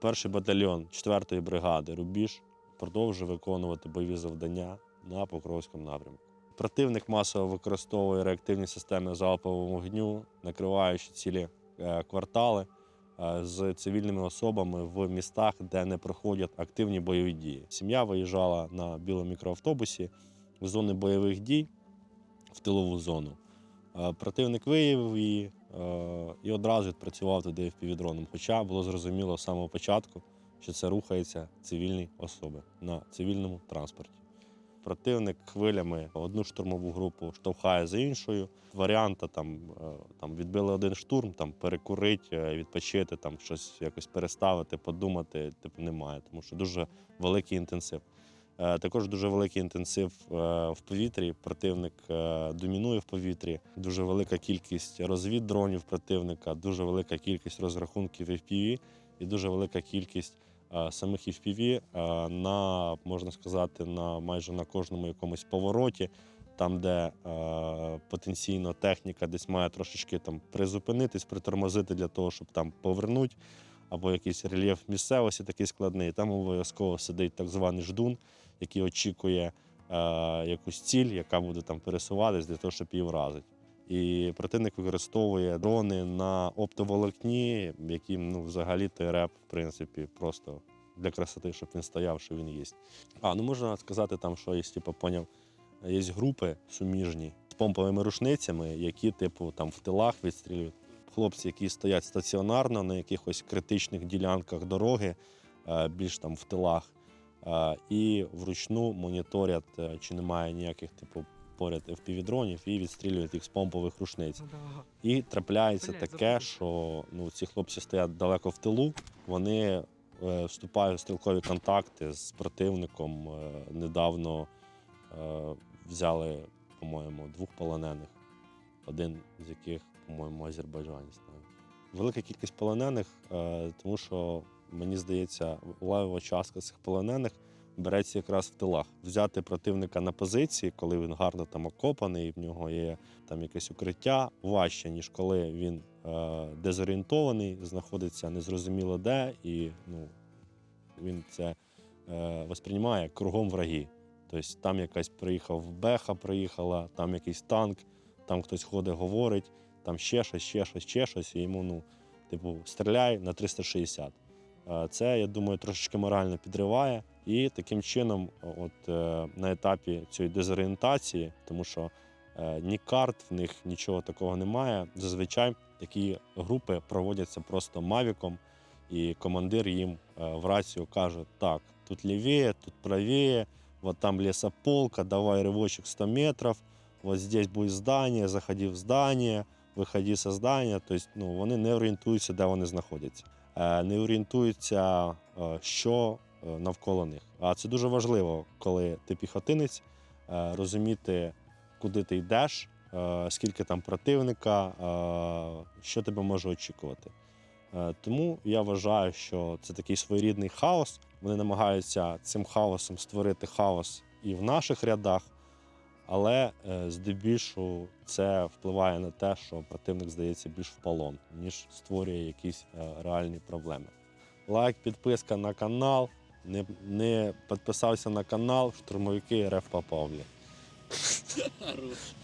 Перший батальйон 4-ї бригади Рубіж продовжує виконувати бойові завдання на Покровському напрямку. Противник масово використовує реактивні системи залпового вогню, накриваючи цілі е, квартали е, з цивільними особами в містах, де не проходять активні бойові дії. Сім'я виїжджала на білому мікроавтобусі в зони бойових дій в тилову зону. Е, Противник виявив її і одразу відпрацював туди впівдроном. Хоча було зрозуміло з самого початку, що це рухаються цивільні особи на цивільному транспорті. Противник хвилями одну штурмову групу штовхає за іншою. Варіанта там, е, там відбили один штурм, там перекурити, е, відпочити, там щось якось переставити, подумати, типу, немає, тому що дуже великий інтенсив. Е, Також дуже великий інтенсив е, в повітрі. Противник е, домінує в повітрі. Дуже велика кількість розвіддронів противника, дуже велика кількість розрахунків FPV і дуже велика кількість самих FPV на, можна сказати, на майже на кожному якомусь повороті, там, де е, потенційно техніка десь має трошечки там призупинитись, притормозити для того, щоб там повернути, або якийсь рельєф місцевості такий складний. Там обов'язково сидить так званий ждун, який очікує е, якусь ціль, яка буде там пересуватись для того, щоб її вразити. І противник використовує дрони на оптоволокні, яким ну, взагалі той реп, в принципі, просто для красоти, щоб він стояв, що він є. А, ну можна сказати, там, що є, типу, поняв, є групи суміжні з помповими рушницями, які, типу, там в тилах відстрілюють. Хлопці, які стоять стаціонарно на якихось критичних ділянках дороги, е, більш там в тилах, і вручну моніторять, е, чи немає ніяких, типу, поряд FPV-дронів і відстрілюють їх з помпових рушниць. Ну. І трапляється таке, що ну, ці хлопці стоять далеко в тилу, вони е, вступають в стрілкові контакти з противником. Е, недавно взяли, по-моєму, двох полонених, один з яких, по-моєму, азербайджанець. Велика кількість полонених, тому що мені здається, левова частка цих полонених береться якраз в тилах. Взяти противника на позиції, коли він гарно там окопаний, і в нього є там якесь укриття, важче, ніж коли він е, дезорієнтований, знаходиться незрозуміло де, і ну, він це е, восприймає кругом враги. Тобто там якась приїхав беха, приїхала, там якийсь танк, там хтось ходить, говорить, там ще щось, ще щось, ще щось, і йому, ну, типу, стріляй на 360. Е, Це, я думаю, трошечки морально підриває. І таким чином, от е, на етапі цієї дезорієнтації, тому що е, ні карт в них нічого такого немає. Зазвичай такі групи проводяться просто мавіком, і командир їм е, в рацію каже: так, тут лівіє, тут правіє, вот там лесополка, давай рывочек 100 метров, вот здесь будет здание, заходи в здание, виходи со здання. Тобто ну, вони не орієнтуються, де вони знаходяться, Е, не орієнтуються, е, що е, навколо них. А це дуже важливо, коли ти піхотинець, е, розуміти, куди ти йдеш, е, скільки там противника, е, що тебе може очікувати. Е, Тому я вважаю, що це такий своєрідний хаос. Вони намагаються цим хаосом створити хаос і в наших рядах, але е, здебільшого це впливає на те, що противник здається більш в полон, ніж створює якісь е, реальні проблеми. Лайк, підписка на канал. Не, не підписався на канал, штурмовики РФ. Хорош.